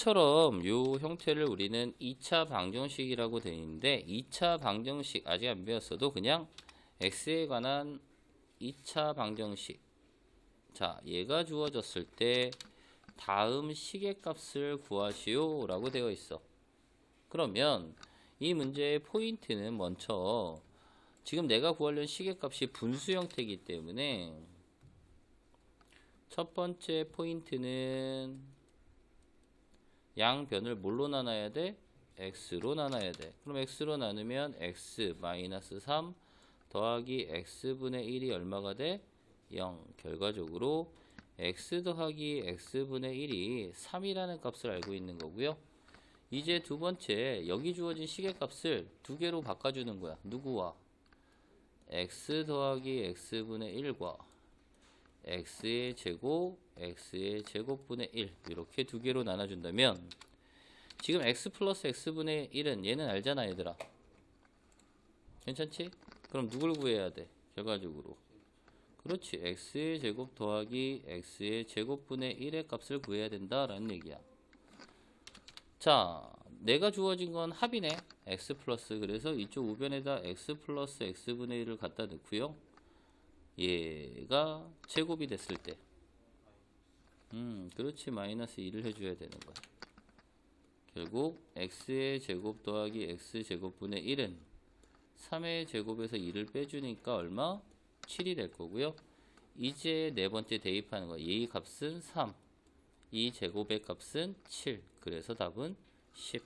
처럼 요 형태를 우리는 2차 방정식이라고 되어 있는데 2차 방정식 아직 안 배웠어도 그냥 x에 관한 2차 방정식. 자 얘가 주어졌을 때 다음 시계값을 구하시오 라고 되어 있어. 그러면 이 문제의 포인트는 먼저 지금 내가 구하려는 시계값이 분수 형태이기 때문에 첫 번째 포인트는 양변을 뭘로 나눠야 돼? x로 나눠야 돼. 그럼 x로 나누면 x 마이너스 3 더하기 x분의 1이 얼마가 돼? 0. 결과적으로 x 더하기 x분의 1이 3이라는 값을 알고 있는 거고요. 이제 두 번째 여기 주어진 시계값을 두 개로 바꿔주는 거야. 누구와? x 더하기 x분의 1과 x의 제곱, x의 제곱분의 1 이렇게 두 개로 나눠준다면 지금 x 플러스 x분의 1은 얘는 알잖아 얘들아. 괜찮지? 그럼 누굴 구해야 돼? 결과적으로. 그렇지. x의 제곱 더하기 x의 제곱분의 1의 값을 구해야 된다라는 얘기야. 자 내가 주어진 건 합이네. x 플러스. 그래서 이쪽 우변에다 x 플러스 x분의 1을 갖다 넣고요 얘가 제곱이 됐을 때 음, 그렇지. 마이너스 2를 해줘야 되는 거야. 결국 x의 제곱 더하기 x 제곱분의 1은 3의 제곱에서 2를 빼주니까 얼마? 7이 될 거고요. 이제 네 번째 대입하는 거야. 얘의 값은 3. 이 제곱의 값은 7. 그래서 답은 10.